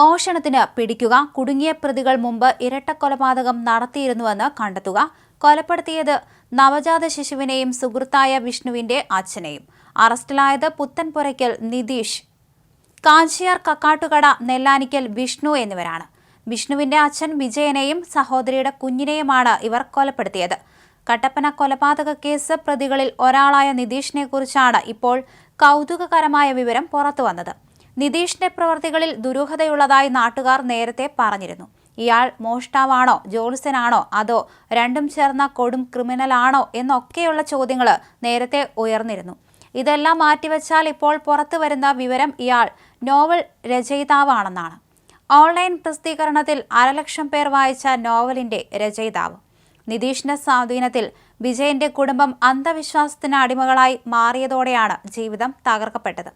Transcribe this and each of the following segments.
മോഷണത്തിന് പിടിക്കുക. കുടുങ്ങിയ പ്രതികൾ മുമ്പ് ഇരട്ടക്കൊലപാതകം നടത്തിയിരുന്നുവെന്ന് കണ്ടെത്തുക. കൊലപ്പെടുത്തിയത് നവജാത ശിശുവിനെയും സുഹൃത്തായ വിഷ്ണുവിന്റെ അച്ഛനെയും. അറസ്റ്റിലായത് പുത്തൻപുരയ്ക്കൽ നിതീഷ്. കാഞ്ചിയാർ കക്കാട്ടുകട നെല്ലാനിക്കൽ വിഷ്ണു എന്നിവരാണ്. വിഷ്ണുവിന്റെ അച്ഛൻ വിജയനെയും സഹോദരിയുടെ കുഞ്ഞിനെയുമാണ് ഇവർ കൊലപ്പെടുത്തിയത്. കട്ടപ്പന കൊലപാതക കേസ് പ്രതികളിൽ ഒരാളായ നിതീഷിനെ കുറിച്ചാണ് ഇപ്പോൾ കൗതുകകരമായ വിവരം പുറത്തുവന്നത്. നിതീഷിന്റെ പ്രവർത്തികളിൽ ദുരൂഹതയുള്ളതായി നാട്ടുകാർ നേരത്തെ പറഞ്ഞിരുന്നു. ഇയാൾ മോഷ്ടാവാണോ ജോൽസനാണോ അതോ രണ്ടും ചേർന്ന കൊടും ക്രിമിനലാണോ എന്നൊക്കെയുള്ള ചോദ്യങ്ങൾ നേരത്തെ ഉയർന്നിരുന്നു. ഇതെല്ലാം മാറ്റിവെച്ചാൽ ഇപ്പോൾ പുറത്തു വരുന്ന വിവരം ഇയാൾ നോവൽ രചയിതാവാണെന്നാണ്. ഓൺലൈൻ പ്രസിദ്ധീകരണത്തിൽ അരലക്ഷം പേർ വായിച്ച നോവലിന്റെ രചയിതാവ്. നിതീഷിന്റെ സ്വാധീനത്തിൽ വിജയന്റെ കുടുംബം അന്ധവിശ്വാസത്തിന് അടിമകളായി മാറിയതോടെയാണ് ജീവിതം തകർക്കപ്പെട്ടത്.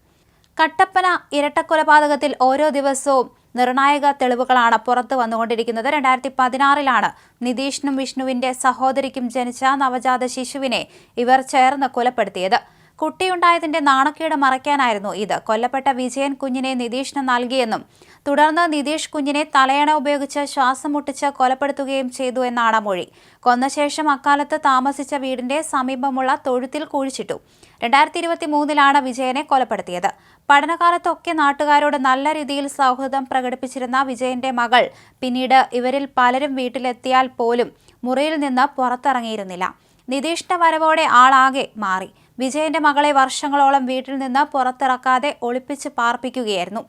കട്ടപ്പന ഇരട്ടക്കൊലപാതകത്തിൽ ഓരോ ദിവസവും നിർണായക തെളിവുകളാണ് പുറത്തു വന്നുകൊണ്ടിരിക്കുന്നത്. രണ്ടായിരത്തി പതിനാറിലാണ് നിതീഷിനും വിഷ്ണുവിന്റെ സഹോദരിക്കും ജനിച്ച നവജാത ശിശുവിനെ ഇവർ ചേർന്ന് കൊലപ്പെടുത്തിയത്. കുട്ടിയുണ്ടായതിന്റെ നാണക്കേട് മറയ്ക്കാനായിരുന്നു ഇത്. കൊല്ലപ്പെട്ട വിജയൻ കുഞ്ഞിനെ നിതീഷിന് നൽകിയെന്നും തുടർന്ന് നിതീഷ് കുഞ്ഞിനെ തലയണ ഉപയോഗിച്ച് ശ്വാസം മുട്ടിച്ച് കൊലപ്പെടുത്തുകയും ചെയ്തു എന്നാണ് മൊഴി. കൊന്നശേഷം അക്കാലത്ത് താമസിച്ച വീടിന്റെ സമീപമുള്ള തൊഴുത്തിൽ കുഴിച്ചിട്ടു. രണ്ടായിരത്തി ഇരുപത്തി മൂന്നിലാണ് വിജയനെ കൊലപ്പെടുത്തിയത്. പഠനകാലത്തൊക്കെ നാട്ടുകാരോട് നല്ല രീതിയിൽ സൗഹൃദം പ്രകടിപ്പിച്ചിരുന്ന വിജയന്റെ മകൾ. പിന്നീട് ഇവരിൽ പലരും വീട്ടിലെത്തിയാൽ പോലും മുറിയിൽ നിന്ന് പുറത്തിറങ്ങിയിരുന്നില്ല. നിതീഷിന്റെ വരവോടെ ആളാകെ മാറി. വിജയന്റെ മകളെ വർഷങ്ങളോളം വീട്ടിൽ നിന്ന് പുറത്തിറക്കാതെ ഒളിപ്പിച്ച് പാർപ്പിക്കുകയായിരുന്നു.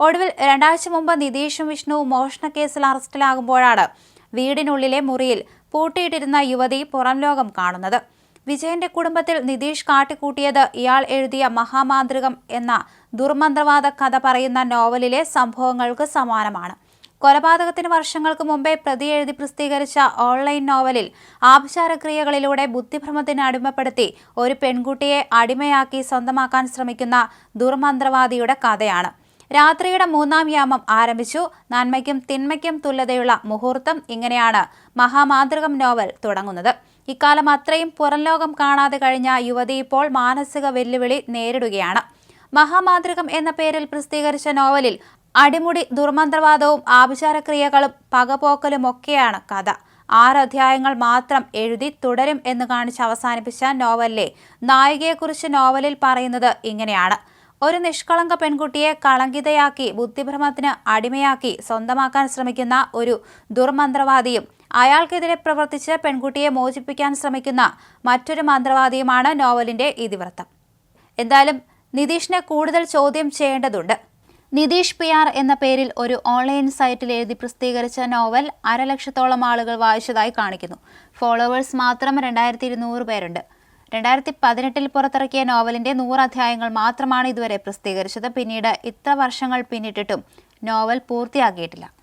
ഒടുവിൽ രണ്ടാഴ്ച മുമ്പ് നിതീഷും വിഷ്ണുവും കേസിൽ അറസ്റ്റിലാകുമ്പോഴാണ് വീടിനുള്ളിലെ മുറിയിൽ പൂട്ടിയിട്ടിരുന്ന യുവതി പുറം ലോകം കാണുന്നത്. വിജയന്റെ കുടുംബത്തിൽ നിതീഷ് കാട്ടിക്കൂട്ടിയത് ഇയാൾ എഴുതിയ മഹാമാന്ത്രികം എന്ന ദുർമന്ത്രവാദ കഥ പറയുന്ന നോവലിലെ സംഭവങ്ങൾക്ക് സമാനമാണ്. കൊലപാതകത്തിന് വർഷങ്ങൾക്ക് മുമ്പേ പ്രതി എഴുതി പ്രസിദ്ധീകരിച്ച ഓൺലൈൻ നോവലിൽ ആഭിചാരക്രിയകളിലൂടെ ബുദ്ധിഭ്രമത്തിന് അടിമപ്പെടുത്തി ഒരു പെൺകുട്ടിയെ അടിമയാക്കി സ്വന്തമാക്കാൻ ശ്രമിക്കുന്ന ദുർമന്ത്രവാദിയുടെ കഥയാണ്. രാത്രിയുടെ മൂന്നാം യാമം ആരംഭിച്ചു. നന്മയ്ക്കും തിന്മയ്ക്കും തുല്യതയുള്ള മുഹൂർത്തം ഇങ്ങനെയാണ് മഹാമാന്ത്രികം നോവൽ തുടങ്ങുന്നത്. ഇക്കാലം അത്രയും പുറംലോകം കാണാതെ കഴിഞ്ഞ യുവതി ഇപ്പോൾ മാനസിക വെല്ലുവിളി നേരിടുകയാണ്. മഹാമാന്ത്രികം എന്ന പേരിൽ പ്രസിദ്ധീകരിച്ച നോവലിൽ അടിമുടി ദുർമന്ത്രവാദവും ആഭിചാരക്രിയകളും പകപോക്കലുമൊക്കെയാണ് കഥ. ആറ് അധ്യായങ്ങൾ മാത്രം എഴുതി തുടരും എന്ന് കാണിച്ച് അവസാനിപ്പിച്ച നോവലിലെ നായികയെക്കുറിച്ച് നോവലിൽ പറയുന്നത് ഇങ്ങനെയാണ്. ഒരു നിഷ്കളങ്ക പെൺകുട്ടിയെ കളങ്കിതയാക്കി ബുദ്ധിഭ്രമത്തിന് അടിമയാക്കി സ്വന്തമാക്കാൻ ശ്രമിക്കുന്ന ഒരു ദുർമന്ത്രവാദിയും അയാൾക്കെതിരെ പ്രവർത്തിച്ച് പെൺകുട്ടിയെ മോചിപ്പിക്കാൻ ശ്രമിക്കുന്ന മറ്റൊരു മന്ത്രവാദിയുമാണ് നോവലിന്റെ ഇതിവൃത്തം. എന്തായാലും നിതീഷിനെ കൂടുതൽ ചോദ്യം ചെയ്യേണ്ടതുണ്ട്. നിതീഷ് പി ആർ എന്ന പേരിൽ ഒരു ഓൺലൈൻ സൈറ്റിൽ എഴുതി പ്രസിദ്ധീകരിച്ച നോവൽ അരലക്ഷത്തോളം ആളുകൾ വായിച്ചതായി കാണിക്കുന്നു. ഫോളോവേഴ്സ് മാത്രം രണ്ടായിരത്തി ഇരുന്നൂറ് പേരുണ്ട്. രണ്ടായിരത്തി പതിനെട്ടിൽ പുറത്തിറക്കിയ നോവലിന്റെ നൂറ് അധ്യായങ്ങൾ മാത്രമാണ് ഇതുവരെ പ്രസിദ്ധീകരിച്ചത്. പിന്നീട് ഇത്ര വർഷങ്ങൾ പിന്നിട്ടിട്ടും നോവൽ പൂർത്തിയാക്കിയിട്ടില്ല.